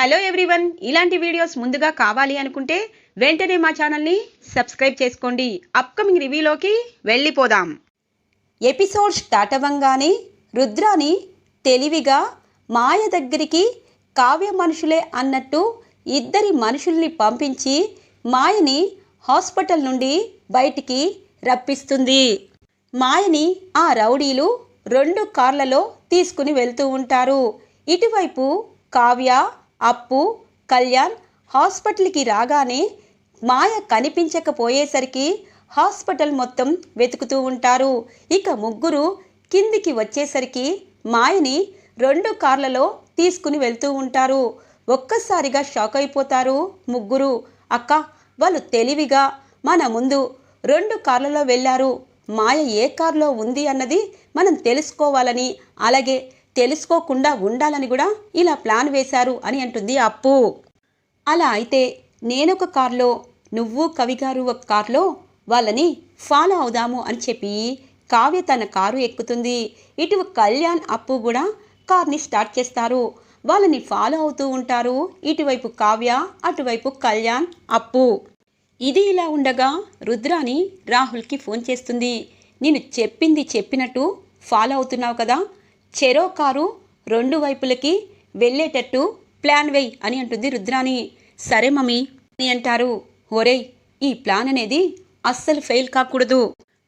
Hello everyone ఇలాంటి videos ముందుగా కావాలి అనుకుంటే వెంటనే మా ఛానల్ని సబ్స్క్రైబ్ చేసుకోండి. అప్కమింగ్ రివ్యూలోకి వెళ్ళిపోదాం. ఎపిసోడ్ స్టార్ట్ అవ్వంగానే రుద్రాని తెలివిగా మాయ దగ్గరికి కావ్య మనుషులే అన్నట్టు ఇద్దరి మనుషుల్ని పంపించి మాయని హాస్పిటల్ నుండి బయటికి రప్పిస్తుంది. మాయని ఆ రౌడీలు రెండు కార్లలో తీసుకుని వెళ్తూ ఉంటారు. ఇటువైపు కావ్య అప్పు కళ్యాణ్ హాస్పిటల్కి రాగానే మాయ కనిపించకపోయేసరికి హాస్పిటల్ మొత్తం వెతుకుతూ ఉంటారు. ఇక ముగ్గురు కిందికి వచ్చేసరికి మాయని రెండు కార్లలో తీసుకుని వెళ్తూ ఉంటారు. ఒక్కసారిగా షాక్ అయిపోతారు ముగ్గురు. అక్క వాళ్ళు తెలివిగా మన ముందు రెండు కార్లలో వెళ్ళారు మాయ ఏ కారులో ఉంది అన్నది మనం తెలుసుకోవాలని అలాగే తెలుసుకోకుండా ఉండాలని కూడా ఇలా ప్లాన్ వేశారు అని అంటుంది అప్పు. అలా అయితే నేనొక కార్లో నువ్వు కవిగారు ఒక కార్లో వాళ్ళని ఫాలో అవుదాము అని చెప్పి కావ్య తన కారు ఎక్కుతుంది. ఇటు కళ్యాణ్ అప్పు కూడా కార్ని స్టార్ట్ చేస్తారు. వాళ్ళని ఫాలో అవుతూ ఉంటారు ఇటువైపు కావ్య అటువైపు కళ్యాణ్ అప్పు. ఇది ఇలా ఉండగా రుద్రాని రాహుల్కి ఫోన్ చేస్తుంది. నేను చెప్పింది చెప్పినట్టు ఫాలో అవుతున్నావు కదా చెరో కారు రెండు వైపులకి వెళ్ళేటట్టు ప్లాన్ వేయ్ అని అంటుంది రుద్రాని సరే మమ్మీ అని అంటారు. ఒరేయ్ ఈ ప్లాన్ అనేది అస్సలు ఫెయిల్ కాకూడదు.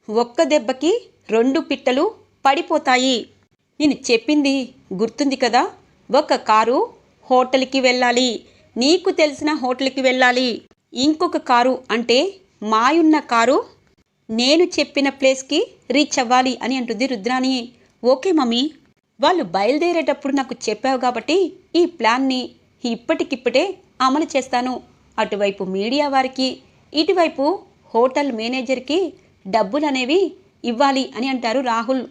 ఒక్క దెబ్బకి రెండు పిట్టలు పడిపోతాయి. నేను చెప్పింది గుర్తుంది కదా? ఒక కారు హోటల్కి వెళ్ళాలి. నీకు తెలిసిన హోటల్కి వెళ్ళాలి. ఇంకొక కారు అంటే మాయున్న కారు నేను చెప్పిన ప్లేస్కి రీచ్ అవ్వాలి అని అంటుంది రుద్రాని ఓకే మమ్మీ. వాళ్ళు బయలుదేరేటప్పుడు నాకు చెప్పావు కాబట్టి ఈ ప్లాన్ని ఇప్పటికిప్పుడే అమలు చేస్తాను. అటువైపు మీడియా వారికి ఇటువైపు హోటల్ మేనేజర్కి డబ్బులు అనేవి ఇవ్వాలి అని అంటారు రాహుల్.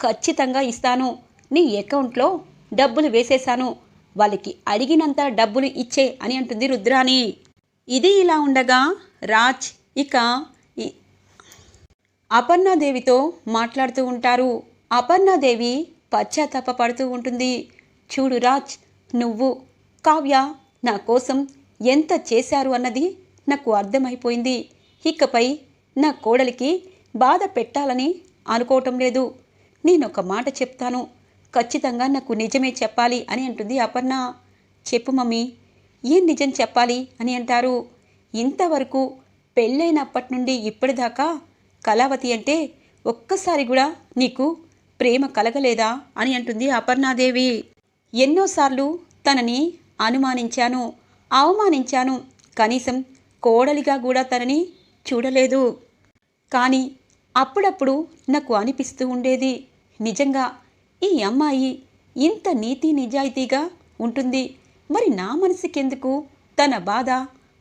ఖచ్చితంగా ఇస్తాను. నీ అకౌంట్లో డబ్బులు వేసేశాను. వాళ్ళకి అడిగినంత డబ్బులు ఇచ్చే అని అంటుంది రుద్రాణి. ఇది ఇలా ఉండగా రాజ్ ఇక ఈ- అపర్ణాదేవితో మాట్లాడుతూ ఉంటారు. అపర్ణాదేవి పశ్చాత్తాప పడుతూ ఉంటుంది. చూడు రాజ్ నువ్వు కావ్య నా కోసం ఎంత చేశారు అన్నది నాకు అర్థమైపోయింది. ఇకపై నా కోడలికి బాధ పెట్టాలని అనుకోవటం లేదు. నేనొక మాట చెప్తాను. ఖచ్చితంగా నాకు నిజమే చెప్పాలి అని అంటుంది అపర్ణ. చెప్పు మమ్మీ ఏం నిజం చెప్పాలి అని అంటారు. ఇంతవరకు పెళ్ళైనప్పటి నుండి ఇప్పటిదాకా కళావతి అంటే ఒక్కసారి కూడా నీకు ప్రేమ కలగలేదా అని అంటుంది అపర్ణాదేవి. ఎన్నోసార్లు తనని అనుమానించాను అవమానించాను. కనీసం కోడలిగా కూడా తనని చూడలేదు. కానీ అప్పుడప్పుడు నాకు అనిపిస్తూ ఉండేది నిజంగా ఈ అమ్మాయి ఇంత నీతి నిజాయితీగా ఉంటుంది. మరి నా మనసుకెందుకు? తన బాధ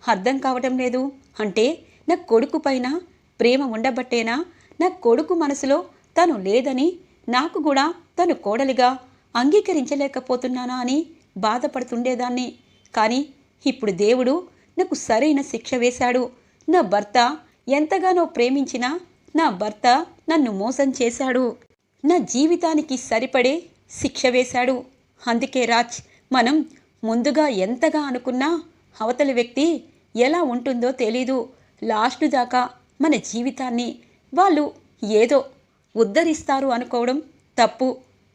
అర్థం కావటం లేదు. అంటే నా కొడుకు పైన ప్రేమ ఉండబట్టేనా? నా కొడుకు మనసులో తను లేదని నాకు కూడా తను కోడలిగా అంగీకరించలేకపోతున్నానా అని బాధపడుతుండేదాన్ని. కానీ ఇప్పుడు దేవుడు నాకు సరైన శిక్ష వేశాడు. నా భర్త ఎంతగానో ప్రేమించినా నా భర్త నన్ను మోసం చేశాడు. నా జీవితానికి సరిపడే శిక్ష వేశాడు. అందుకే రాజ్ మనం ముందుగా ఎంతగా అనుకున్నా అవతలి వ్యక్తి ఎలా ఉంటుందో తెలీదు. లాస్ట్ దాకా మన జీవితాన్ని వాళ్ళు ఏదో ఉద్ధరిస్తారు అనుకోవడం తప్పు.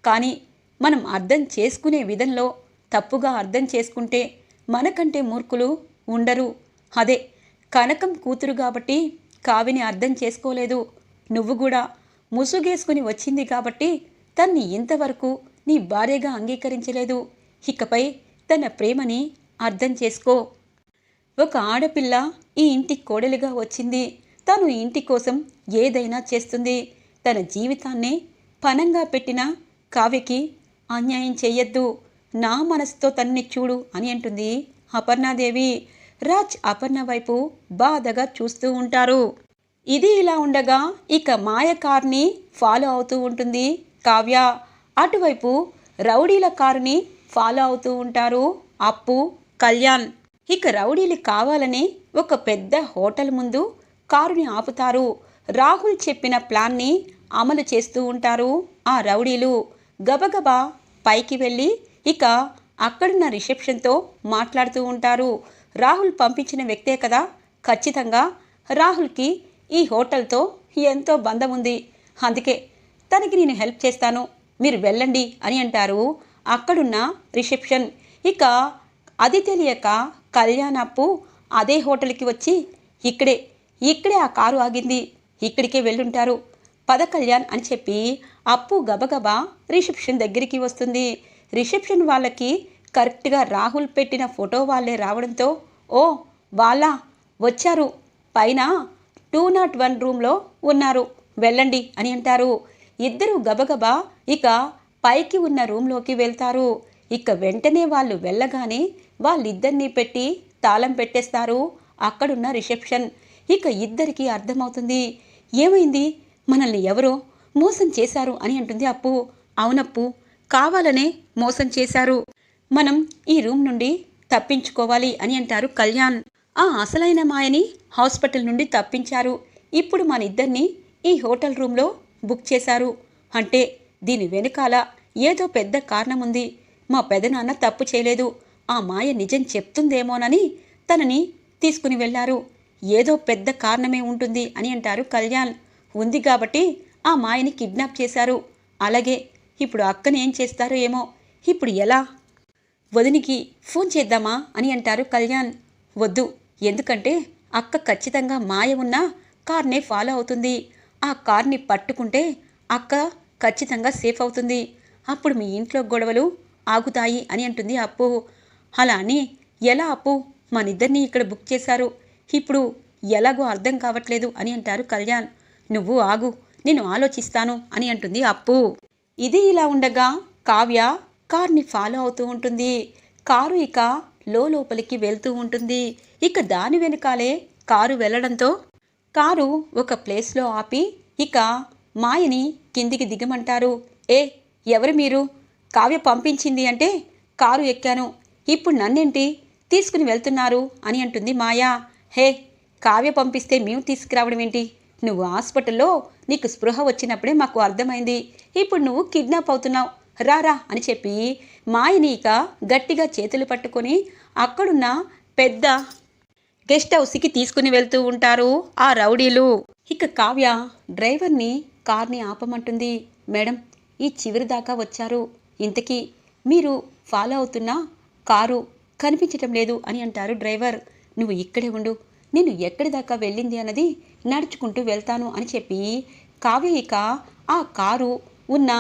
కానీ మనం అర్థం చేసుకునే విధంలో తప్పుగా అర్థం చేసుకుంటే మనకంటే మూర్ఖులు ఉండరు. అదే కనకం కూతురు కాబట్టి కావిని అర్థం చేసుకోలేదు. నువ్వు కూడా ముసుగేసుకుని వచ్చింది కాబట్టి తన్ని ఇంతవరకు నీ భార్యగా అంగీకరించలేదు. ఇకపై తన ప్రేమని అర్థం చేసుకో. ఒక ఆడపిల్ల ఈ ఇంటి కోడలిగా వచ్చింది. తను ఈ ఇంటి కోసం ఏదైనా చేస్తుంది. తన జీవితాన్నే పనంగా పెట్టిన కావ్యకి అన్యాయం చేయొద్దు నా మనసుతో తన్ని చూడు అని అంటుంది అపర్ణాదేవి. రాజ్ అపర్ణ వైపు బాధగా చూస్తూ ఉంటారు. ఇది ఇలా ఉండగా ఇక మాయ కార్ని ఫాలో అవుతూ ఉంటుంది కావ్య. అటువైపు రౌడీల కారుని ఫాలో అవుతూ ఉంటారు అప్పు కళ్యాణ్. ఇక రౌడీలు కావాలని ఒక పెద్ద హోటల్ ముందు కారుని ఆపుతారు. రాహుల్ చెప్పిన ప్లాన్ని అమలు చేస్తూ ఉంటారు ఆ రౌడీలు. గబగబా పైకి వెళ్ళి ఇక అక్కడున్న రిసెప్షన్తో మాట్లాడుతూ ఉంటారు. రాహుల్ పంపించిన వ్యక్తే కదా? ఖచ్చితంగా రాహుల్కి ఈ హోటల్తో ఎంతో బంధం ఉంది. అందుకే తనకి నేను హెల్ప్ చేస్తాను. మీరు వెళ్ళండి అని అంటారు అక్కడున్న రిసెప్షన్. ఇక అది తెలియక కళ్యాణ్ అప్పు అదే హోటల్కి వచ్చి ఇక్కడే ఇక్కడే ఆ కారు ఆగింది. ఇక్కడికే వెళ్ళుంటారు. పద కళ్యాణ్ అని చెప్పి అప్పు గబగబా రిసెప్షన్ దగ్గరికి వస్తుంది. రిసెప్షన్ వాళ్ళకి కరెక్ట్గా రాహుల్ పెట్టిన ఫోటో వాళ్ళే రావడంతో ఓ వాళ్ళ వచ్చారు. పైన టూ నాట్ వన్ రూమ్లో ఉన్నారు. వెళ్ళండి అని అంటారు. ఇద్దరు గబగబా ఇక పైకి ఉన్న రూమ్లోకి వెళ్తారు. ఇక వెంటనే వాళ్ళు వెళ్ళగానే వాళ్ళిద్దరినీ పెట్టి తాళం పెట్టేస్తారు. అక్కడున్న రిసెప్షన్ ఇక ఇద్దరికి అర్థమవుతుంది. ఏమైంది? మనల్ని ఎవరో మోసం చేశారు అని అంటుంది అప్పు. అవునప్పు కావాలనే మోసం చేశారు. మనం ఈ రూమ్ నుండి తప్పించుకోవాలి అని అంటారు కళ్యాణ్. ఆ అసలైన మాయని హాస్పిటల్ నుండి తప్పించారు. ఇప్పుడు మన ఇద్దరిని ఈ హోటల్ రూమ్లో బుక్ చేశారు. అంటే దీని వెనుకాల ఏదో పెద్ద కారణం ఉంది మా పెదనాన్న తప్పు చేయలేదు. ఆ మాయ నిజం చెప్తుందేమోనని తనని తీసుకుని వెళ్ళారు ఏదో పెద్ద కారణమే ఉంటుంది అని అంటారు కళ్యాణ్. ఉంది కాబట్టి ఆ మాయని కిడ్నాప్ చేశారు. అలాగే ఇప్పుడు అక్కని ఏం చేస్తారో ఏమో. ఇప్పుడు ఎలా? వదినికి ఫోన్ చేద్దామా అని అంటారు కళ్యాణ్. వద్దు ఎందుకంటే అక్క ఖచ్చితంగా మాయ ఉన్న కార్నే ఫాలో అవుతుంది. ఆ కార్ని పట్టుకుంటే అక్క ఖచ్చితంగా సేఫ్ అవుతుంది. అప్పుడు మీ ఇంట్లో గొడవలు ఆగుతాయి అని అంటుంది అప్పు. అలా అని ఎలా అప్పు? మనిద్దరినీ ఇక్కడ బుక్ చేశారు. ఇప్పుడు ఎలాగో అర్థం కావట్లేదు అని అంటారు కళ్యాణ్. నువ్వు ఆగు నేను ఆలోచిస్తాను అని అంటుంది అప్పు. ఇది ఇలా ఉండగా కావ్య కార్ని ఫాలో అవుతూ ఉంటుంది. కారు ఇక లోపలికి వెళ్తూ ఉంటుంది. ఇక దాని వెనకాలే కారు వెళ్ళడంతో కారు ఒక ప్లేస్లో ఆపి ఇక మాయని కిందికి దిగమంటారు. ఏ ఎవరు మీరు? కావ్య పంపించింది అంటే కారు ఎక్కాను. ఇప్పుడు నన్నేంటి? తీసుకుని వెళ్తున్నారు అని అంటుంది మాయా. హే కావ్య పంపిస్తే మేము తీసుకురావడం ఏంటి? నువ్వు హాస్పిటల్లో నీకు స్పృహ వచ్చినప్పుడే మాకు అర్థమైంది. ఇప్పుడు నువ్వు కిడ్నాప్ అవుతున్నావు. రారా అని చెప్పి మాయనీక ఇక గట్టిగా చేతులు పట్టుకొని అక్కడున్న పెద్ద గెస్ట్ హౌస్కి తీసుకుని వెళ్తూ ఉంటారు ఆ రౌడీలు. ఇక కావ్య డ్రైవర్ని కార్ని ఆపమంటుంది. మేడం ఈ చివరి దాకా వచ్చారు. ఇంతకీ మీరు ఫాలో అవుతున్న కారు కనిపించటం లేదు అని అంటారు డ్రైవర్. నువ్వు ఇక్కడే ఉండు. నేను ఎక్కడి దాకా వెళ్ళింది అన్నది నడుచుకుంటూ వెళ్తాను అని చెప్పి కావ్య ఇక ఆ కారు ఉన్న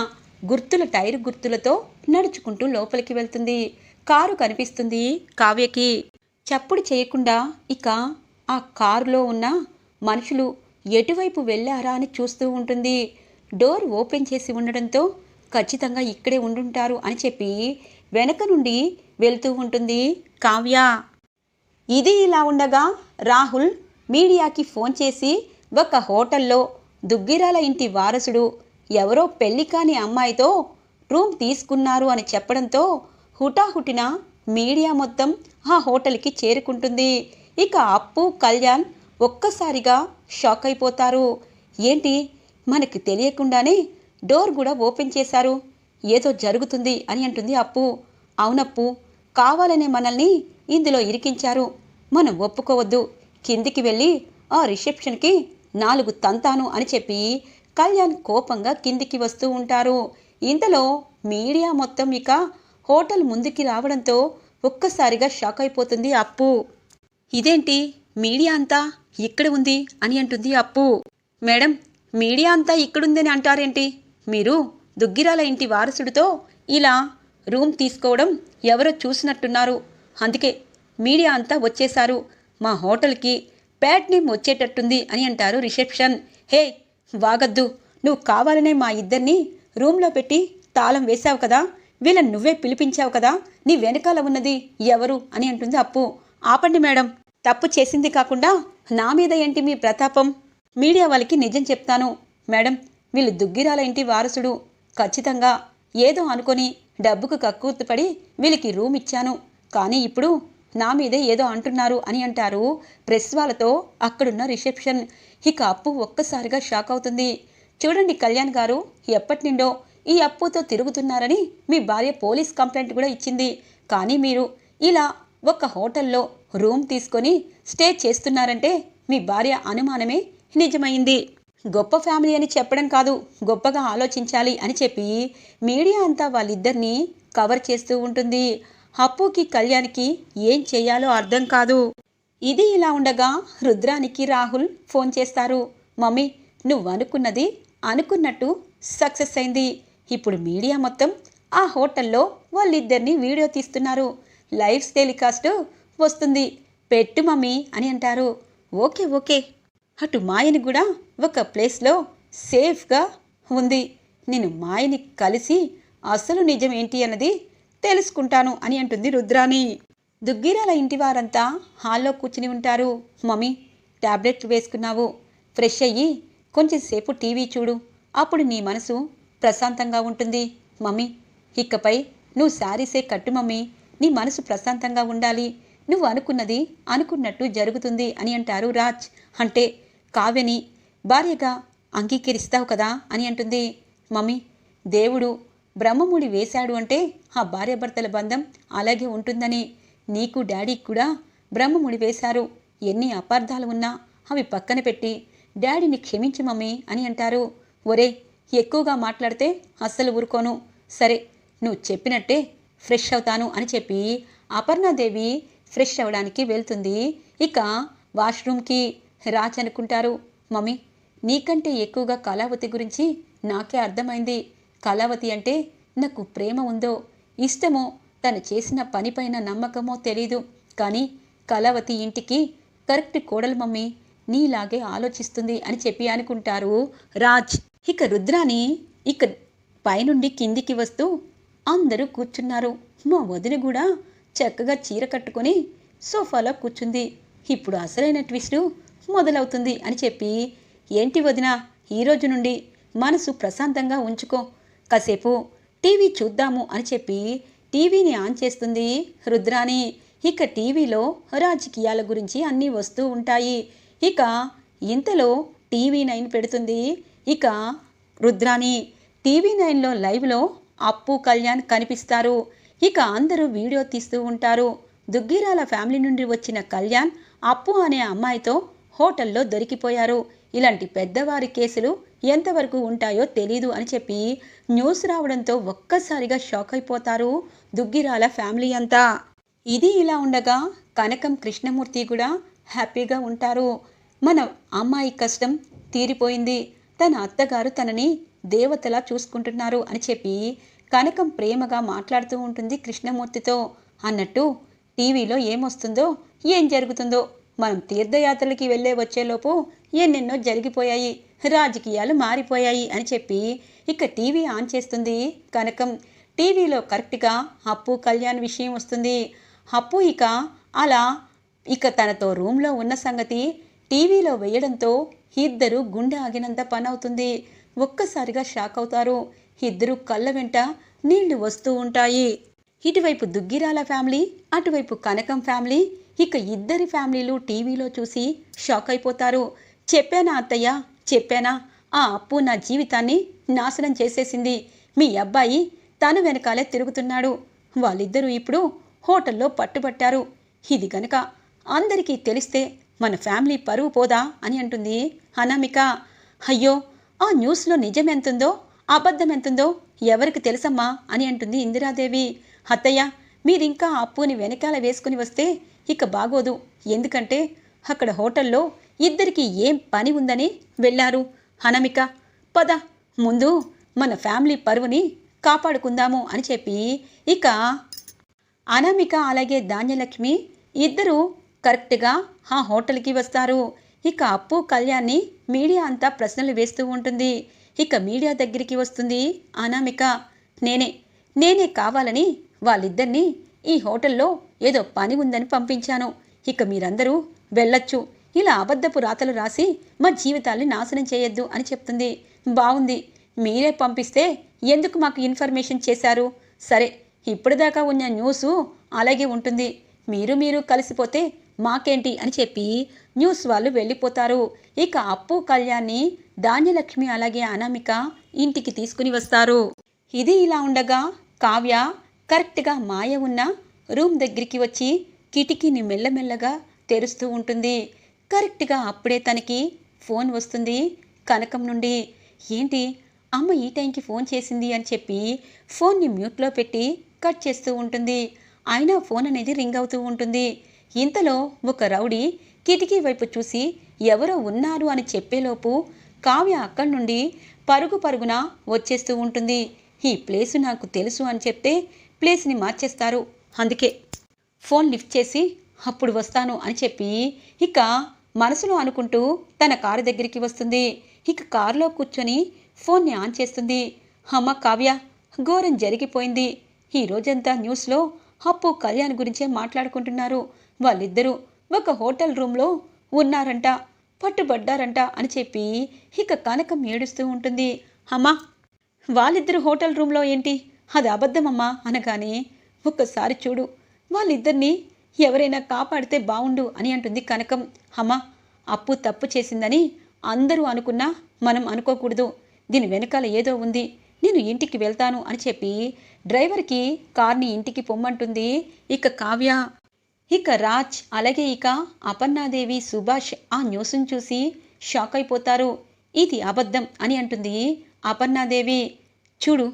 గుర్తుల టైర్ గుర్తులతో నడుచుకుంటూ లోపలికి వెళ్తుంది. కారు కనిపిస్తుంది కావ్యకి. చప్పుడు చేయకుండా ఇక ఆ కారులో ఉన్న మనుషులు ఎటువైపు వెళ్ళారా అని చూస్తూ ఉంటుంది. డోర్ ఓపెన్ చేసి ఉండడంతో ఖచ్చితంగా ఇక్కడే ఉండుంటారు అని చెప్పి వెనక నుండి వెళ్తూ ఉంటుంది కావ్య. ఇది ఇలా ఉండగా రాహుల్ మీడియాకి ఫోన్ చేసి ఒక హోటల్లో దుగ్గిరాల ఇంటి వారసుడు ఎవరో పెళ్ళి కాని అమ్మాయితో రూమ్ తీసుకున్నారు అని చెప్పడంతో హుటాహుటిన మీడియా మొత్తం ఆ హోటల్కి చేరుకుంటుంది. ఇక అప్పు కళ్యాణ్ ఒక్కసారిగా షాక్ అయిపోతారు. ఏంటి? మనకి తెలియకుండానే డోర్ కూడా ఓపెన్ చేశారు. ఏదో జరుగుతుంది అని అంటుంది అప్పు. అవునప్పు కావాలనే మనల్ని ఇందులో ఇరికించారు. మనం ఒప్పుకోవద్దు. కిందికి వెళ్ళి ఆ రిసెప్షన్కి నాలుగు తంతాను అని చెప్పి కళ్యాణ్ కోపంగా కిందికి వస్తూ ఉంటారు. ఇంతలో మీడియా మొత్తం ఇక హోటల్ ముందుకి రావడంతో ఒక్కసారిగా షాక్ అయిపోతుంది అప్పు. ఇదేంటి? మీడియా అంతా ఇక్కడ ఉంది అని అంటుంది అప్పు. మేడం మీడియా అంతా ఇక్కడుందని అంటారేంటి? మీరు దుగ్గిరాల ఇంటి వారసుడితో ఇలా రూమ్ తీసుకోవడం ఎవరో చూసినట్టున్నారు. అందుకే మీడియా అంతా వచ్చేశారు. మా హోటల్కి బ్యాడ్ నేమ్ వచ్చేటట్టుంది అని అంటారు రిసెప్షన్. హే వాగద్దు. నువ్వు కావాలనే మా ఇద్దరిని రూమ్లో పెట్టి తాళం వేశావు కదా. వీళ్ళని నువ్వే పిలిపించావు కదా. నీ వెనకాల ఉన్నది ఎవరు అని అంటుంది అప్పు. ఆపండి మేడం. తప్పు చేసింది కాకుండా నా మీద ఏంటి మీ ప్రతాపం? మీడియా వాళ్ళకి నిజం చెప్తాను. మేడం వీళ్ళు దుగ్గిరాల ఇంటి వారసుడు. ఖచ్చితంగా ఏదో అనుకొని డబ్బుకు కక్కుర్తిపడి వీళ్ళకి రూమ్ ఇచ్చాను. కానీ ఇప్పుడు నా మీదే ఏదో అంటున్నారు అని అంటారు. ప్రెస్ వాళ్ళతో అక్కడున్న రిసెప్షన్. ఇక అప్పు ఒక్కసారిగా షాక్ అవుతుంది. చూడండి కళ్యాణ్ గారు ఎప్పటి నుండో ఈ అప్పుతో తిరుగుతున్నారని మీ భార్య పోలీస్ కంప్లైంట్ కూడా ఇచ్చింది. కానీ మీరు ఇలా ఒక హోటల్లో రూమ్ తీసుకొని స్టే చేస్తున్నారంటే మీ భార్య అనుమానమే నిజమైంది. గొప్ప ఫ్యామిలీ అని చెప్పడం కాదు గొప్పగా ఆలోచించాలి అని చెప్పి మీడియా అంతా వాళ్ళిద్దరినీ కవర్ చేస్తూ ఉంటుంది. అప్పుకి కళ్యాణ్కి ఏం చేయాలో అర్థం కాదు. ఇది ఇలా ఉండగా రుద్రానికి రాహుల్ ఫోన్ చేస్తారు. మమ్మీ నువ్వు అనుకున్నది అనుకున్నట్టు సక్సెస్ అయింది. ఇప్పుడు మీడియా మొత్తం ఆ హోటల్లో వాళ్ళిద్దరిని వీడియో తీస్తున్నారు. లైవ్ టెలికాస్ట్ వస్తుంది. పెట్టు మమ్మీ అని అంటారు. Okay okay. అటు మాయని కూడా ఒక ప్లేస్లో సేఫ్గా ఉంది. నేను మాయని కలిసి అసలు నిజం ఏంటి అన్నది తెలుసుకుంటాను అని అంటుంది రుద్రాణి. దుగ్గిరాల ఇంటి వారంతా హాల్లో కూర్చుని ఉంటారు. మమ్మీ ట్యాబ్లెట్లు వేసుకున్నావు. ఫ్రెష్ అయ్యి కొంచెం సేపు టీవీ చూడు. అప్పుడు నీ మనసు ప్రశాంతంగా ఉంటుంది. మమ్మీ ఇకపై నువ్వు శారీసే కట్టు మమ్మీ. నీ మనసు ప్రశాంతంగా ఉండాలి. నువ్వు అనుకున్నది అనుకున్నట్టు జరుగుతుంది అని అంటారు రాజ్. అంటే కావ్యని భార్యగా అంగీకరిస్తావు కదా అని అంటుంది. మమ్మీ దేవుడు బ్రహ్మముడి వేశాడు అంటే ఆ భార్యాభర్తల బంధం అలాగే ఉంటుందని. నీకు డాడీకి కూడా బ్రహ్మముడి వేశారు. ఎన్ని అపార్థాలు ఉన్నా అవి పక్కన పెట్టి డాడీని క్షమించు మమ్మీ అని అంటారు. ఒరే ఎక్కువగా మాట్లాడితే అస్సలు ఊరుకోను. సరే నువ్వు చెప్పినట్టే ఫ్రెష్ అవుతాను అని చెప్పి అపర్ణాదేవి ఫ్రెష్ అవ్వడానికి వెళ్తుంది. ఇక వాష్రూమ్కి రాజ్ అనుకుంటారు మమ్మీ నీకంటే ఎక్కువగా కళావతి గురించి నాకే అర్థమైంది. కళావతి అంటే నాకు ప్రేమ ఉందో ఇష్టమో తను చేసిన పనిపైన నమ్మకమో తెలీదు. కానీ కళావతి ఇంటికి కరెక్ట్ కోడలు మమ్మీ నీలాగే ఆలోచిస్తుంది అని చెప్పి అనుకుంటారు రాజ్. ఇక రుద్రాని ఇక పైనుండి కిందికి వస్తూ అందరూ కూర్చున్నారు. మా వదిన కూడా చక్కగా చీర కట్టుకొని సోఫాలో కూర్చుంది. ఇప్పుడు అసలైన ట్విస్టు మొదలవుతుంది అని చెప్పి ఏంటి వదిన ఈరోజు నుండి మనసు ప్రశాంతంగా ఉంచుకో. కాసేపు టీవీ చూద్దాము అని చెప్పి టీవీని ఆన్ చేస్తుంది రుద్రాని ఇక టీవీలో రాజకీయాల గురించి అన్నీ వస్తూ ఉంటాయి. ఇక ఇంతలో టీవీ నైన్ పెడుతుంది. ఇక రుద్రాని టీవీ నైన్లో లైవ్లో అప్పు కళ్యాణ్ కనిపిస్తారు. ఇక అందరూ వీడియో తీస్తూ ఉంటారు. దుగ్గిరాల ఫ్యామిలీ నుండి వచ్చిన కళ్యాణ్ అప్పు అనే అమ్మాయితో హోటల్లో దొరికిపోయారు. ఇలాంటి పెద్దవారి కేసులు ఎంతవరకు ఉంటాయో తెలీదు అని చెప్పి న్యూస్ రావడంతో ఒక్కసారిగా షాక్ అయిపోతారు దుగ్గిరాల ఫ్యామిలీ అంతా. ఇది ఇలా ఉండగా కనకం కృష్ణమూర్తి కూడా హ్యాపీగా ఉంటారు. మన అమ్మాయి కష్టం తీరిపోయింది. తన అత్తగారు తనని దేవతలా చూసుకుంటున్నారు అని చెప్పి కనకం ప్రేమగా మాట్లాడుతూ ఉంటుంది కృష్ణమూర్తితో. అన్నట్టు టీవీలో ఏమొస్తుందో ఏం జరుగుతుందో మనం తీర్థయాత్రలకి వెళ్ళే వచ్చేలోపు ఎన్నెన్నో జరిగిపోయాయి. రాజకీయాలు మారిపోయాయి అని చెప్పి ఇక టీవీ ఆన్ చేస్తుంది. కనకం టీవీలో కరెక్ట్గా అప్పు కళ్యాణ్ విషయం వస్తుంది. అప్పు ఇక అలా ఇక తనతో రూమ్లో ఉన్న సంగతి టీవీలో వేయడంతో ఇద్దరు గుండె ఆగినంత పని అవుతుంది ఒక్కసారిగా షాక్ అవుతారు. ఇద్దరు కళ్ళ వెంట నీళ్ళు వస్తూ ఉంటాయి. ఇటువైపు దుగ్గిరాల ఫ్యామిలీ అటువైపు కనకం ఫ్యామిలీ ఇక ఇద్దరి ఫ్యామిలీలు టీవీలో చూసి షాక్ అయిపోతారు. చెప్పానా అత్తయ్య? చెప్పానా? ఆ అప్పు నా జీవితాన్ని నాశనం చేసేసింది. మీ అబ్బాయి తను వెనకాలే తిరుగుతున్నాడు. వాళ్ళిద్దరూ ఇప్పుడు హోటల్లో పట్టుబట్టారు. ఇది గనక అందరికీ తెలిస్తే మన ఫ్యామిలీ పరువు పోదా అని అంటుంది అనామిక. అయ్యో ఆ న్యూస్లో నిజం ఎంతుందో అబద్ధం ఎంతుందో ఎవరికి తెలుసమ్మా అని అంటుంది ఇందిరాదేవి. అత్తయ్య మీరింకా ఆ అప్పుని వెనకాల వేసుకుని వస్తే ఇక బాగోదు. ఎందుకంటే అక్కడ హోటల్లో ఇద్దరికి ఏం పని ఉందని వెళ్ళారు. అనమిక పద ముందు మన ఫ్యామిలీ పరువుని కాపాడుకుందాము అని చెప్పి ఇక అనామిక అలాగే ధాన్యలక్ష్మి ఇద్దరూ కరెక్ట్గా ఆ హోటల్కి వస్తారు. ఇక అప్పు కళ్యాణ్ని మీడియా అంతా ప్రశ్నలు వేస్తూ ఉంటుంది. ఇక మీడియా దగ్గరికి వస్తుంది అనామిక. నేనే నేనే కావాలని వాళ్ళిద్దరినీ ఈ హోటల్లో ఏదో పని ఉందని పంపించాను. ఇక మీరందరూ వెళ్ళొచ్చు. ఇలా అబద్ధపు రాతలు రాసి మా జీవితాల్ని నాశనం చేయొద్దు అని చెప్తుంది. బాగుంది. మీరే పంపిస్తే ఎందుకు మాకు ఇన్ఫర్మేషన్ చేశారు? సరే ఇప్పటిదాకా ఉన్న న్యూసు అలాగే ఉంటుంది. మీరు మీరు కలిసిపోతే మాకేంటి అని చెప్పి న్యూస్ వాళ్ళు వెళ్ళిపోతారు. ఇక అప్పు కళ్యాణ్ని ధాన్యలక్ష్మి అలాగే అనామిక ఇంటికి తీసుకుని వస్తారు. ఇది ఇలా ఉండగా కావ్య కరెక్ట్గా మాయ ఉన్న రూమ్ దగ్గరికి వచ్చి కిటికీని మెల్లమెల్లగా తెరుస్తూ ఉంటుంది. కరెక్ట్గా అప్పుడే తనకి ఫోన్ వస్తుంది. కనకం నుండి ఏంటి? అమ్మ ఈ టైంకి ఫోన్ చేసింది అని చెప్పి ఫోన్ని మ్యూట్లో పెట్టి కట్ చేస్తూ ఉంటుంది. అయినా ఫోన్ అనేది రింగ్ అవుతూ ఉంటుంది. ఇంతలో ఒక రౌడీ కిటికీ వైపు చూసి ఎవరో ఉన్నారు అని చెప్పేలోపు కావ్య అక్కడి నుండి పరుగు పరుగున వచ్చేస్తూ ఉంటుంది. ఈ ప్లేసు నాకు తెలుసు అని చెప్తే ప్లేస్ని మార్చేస్తారు. అందుకే ఫోన్ లిఫ్ట్ చేసి అప్పుడు వస్తాను అని చెప్పి ఇక మనసులో అనుకుంటూ తన కారు దగ్గరికి వస్తుంది. ఇక కారులో కూర్చొని ఫోన్ని ఆన్ చేస్తుంది. అమ్మ కావ్య ఘోరం జరిగిపోయింది. ఈ రోజంతా న్యూస్లో అప్పు కళ్యాణ్ గురించే మాట్లాడుకుంటున్నారు. వాళ్ళిద్దరూ ఒక హోటల్ రూమ్లో ఉన్నారంట పట్టుబడ్డారంట అని చెప్పి ఇక కనకం ఏడుస్తూ ఉంటుంది. అమ్మా వాళ్ళిద్దరు హోటల్ రూమ్లో ఏంటి? అది అబద్ధమమ్మా అనగానే ఒక్కసారి చూడు వాళ్ళిద్దరినీ ఎవరైనా కాపాడితే బావుండు అని అంటుంది కనకం. అమ్మా అప్పు తప్పు చేసిందని అందరూ అనుకున్నా మనం అనుకోకూడదు. దీని వెనకాల ఏదో ఉంది. నేను ఇంటికి వెళ్తాను అని చెప్పి డ్రైవర్కి కార్ని ఇంటికి పొమ్మంటుంది ఇక కావ్య. ఇక రాజ్ అలాగే ఇక అపర్ణాదేవి సుభాష్ ఆ న్యూస్ను చూసి షాక్ అయిపోతారు. ఇది అబద్ధం అని అంటుంది అపర్ణాదేవి. చూడు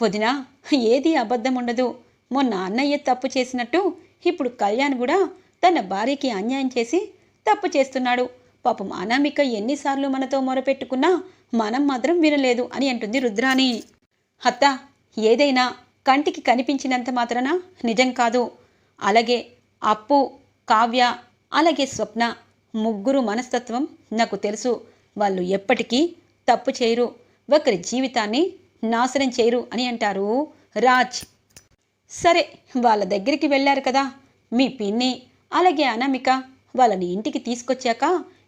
వదినా ఏది అబద్ధం ఉండదు. మొన్న అన్నయ్య తప్పు చేసినట్టు ఇప్పుడు కళ్యాణ్ కూడా తన భార్యకి అన్యాయం చేసి తప్పు చేస్తున్నాడు. పాపం అనామిక ఎన్నిసార్లు మనతో మొరపెట్టుకున్నా మనం మాత్రం వినలేదు అని అంటుంది రుద్రాణి. అత్త ఏదైనా కంటికి కనిపించినంత మాత్రాన నిజం కాదు. అలాగే అప్పు కావ్య అలాగే స్వప్న ముగ్గురు మనస్తత్వం నాకు తెలుసు. వాళ్ళు ఎప్పటికీ తప్పు చేయరు. ఒకరి జీవితాన్ని నాశనం చేయరు అని అంటారు రాజ్. సరే వాళ్ళ దగ్గరికి వెళ్ళారు కదా. మీ పిన్ని అలాగే అనామిక వాళ్ళని ఇంటికి తీసుకొచ్చాక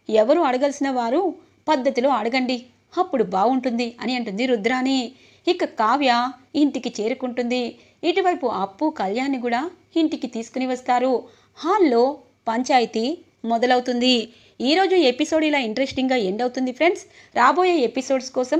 ఎవరు అడగాల్సిన వారు పద్ధతిలో అడగండి అప్పుడు బాగుంటుంది అని అంటుంది రుద్రాణి. ఇక కావ్య ఇంటికి చేరుకుంటుంది. ఇటువైపు అప్పు కళ్యాణి కూడా ఇంటికి తీసుకుని వస్తారు. హాల్లో పంచాయతీ మొదలవుతుంది. ఈరోజు ఎపిసోడ్ ఇలా ఇంట్రెస్టింగ్గా ఎండ్ అవుతుంది ఫ్రెండ్స్. రాబోయే ఎపిసోడ్స్ కోసం